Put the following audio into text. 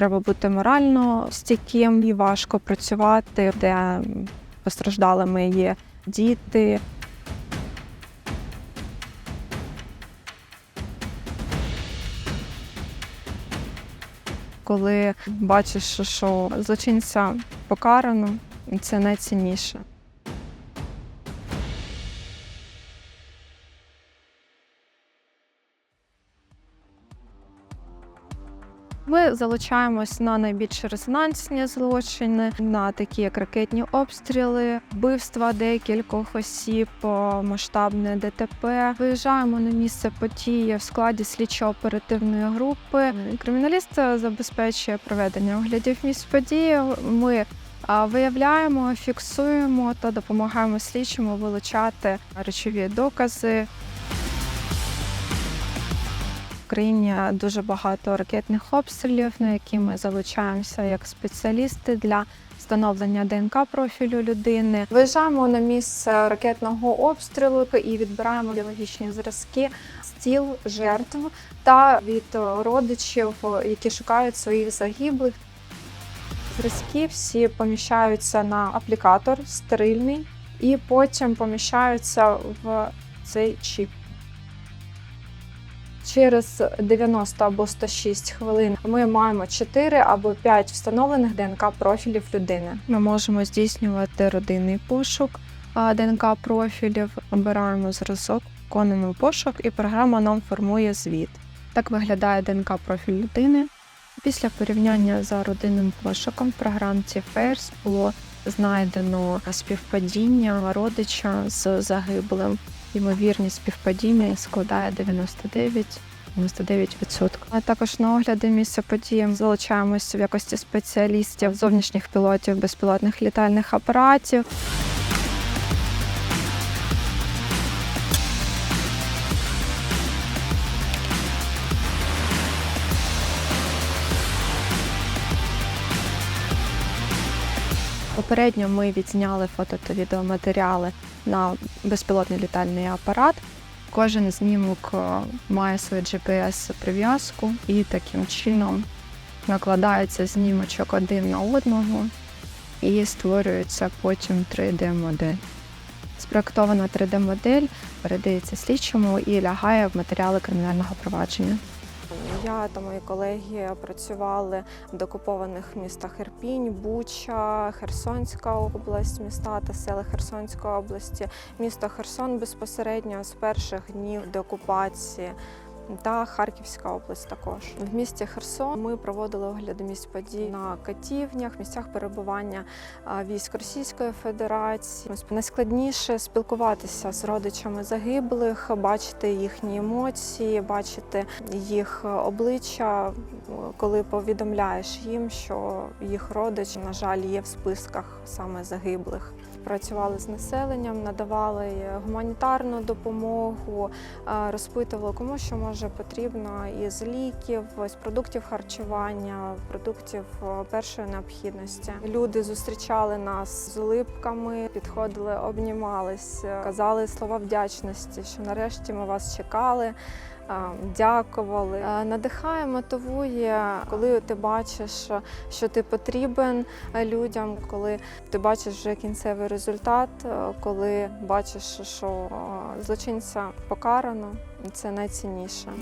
Треба бути морально стійким і важко працювати, де постраждалими є діти. Коли бачиш, що злочинця покарано, це найцінніше. Ми залучаємось на найбільш резонансні злочини, на такі як ракетні обстріли, вбивства декількох осіб, масштабне ДТП. Виїжджаємо на місце події в складі слідчо-оперативної групи. Криміналіст забезпечує проведення оглядів місць події. Ми виявляємо, фіксуємо та допомагаємо слідчому вилучати речові докази. Україні дуже багато ракетних обстрілів, на які ми залучаємося як спеціалісти для встановлення ДНК профілю людини. Виїжджаємо на місце ракетного обстрілу і відбираємо біологічні зразки з тіл жертв та від родичів, які шукають своїх загиблих. Зразки всі поміщаються на аплікатор стерильний і потім поміщаються в цей чіп. Через 90 або 106 хвилин ми маємо 4 або 5 встановлених ДНК профілів людини. Ми можемо здійснювати родинний пошук ДНК профілів, обираємо зразок, виконуємо пошук, і програма нам формує звіт. Так виглядає ДНК профіль людини. Після порівняння за родинним пошуком в програмці FAIRS було знайдено співпадіння родича з загиблим. Ймовірність співпадіння складає 99 99%. А також на огляди місця події залучаємося в якості спеціалістів, зовнішніх пілотів безпілотних літальних апаратів. Попередньо ми відзняли фото та відеоматеріали на безпілотний літальний апарат. Кожен знімок е, має свою GPS-прив'язку і таким чином накладається знімочок один на одного і створюється потім 3D-модель. Спроектована 3D-модель передається слідчому і лягає в матеріали кримінального провадження. Я та мої колеги працювали в деокупованих містах Ірпінь, Буча, Херсонська область, міста та села Херсонської області, місто Херсон безпосередньо з перших днів деокупації. Та Харківська область також в місті Херсон. Ми проводили огляди місць подій на катівнях, місцях перебування військ Російської Федерації. Найскладніше спілкуватися з родичами загиблих, бачити їхні емоції, бачити їх обличчя, коли повідомляєш їм, що їх родич, на жаль, є в списках саме загиблих. Працювали з населенням, надавали гуманітарну допомогу, розпитували, кому що може потрібно із ліків, з продуктів харчування, продуктів е, першої необхідності. Люди зустрічали нас з улипками, підходили, обнімались, е, казали слова вдячності, що нарешті ми вас чекали. Дякували, Е, надихає, мотивує, коли ти бачиш, що ти потрібен е, людям, коли ти бачиш вже кінцевий результат, е, коли бачиш, що злочинця покарано, це найцінніше.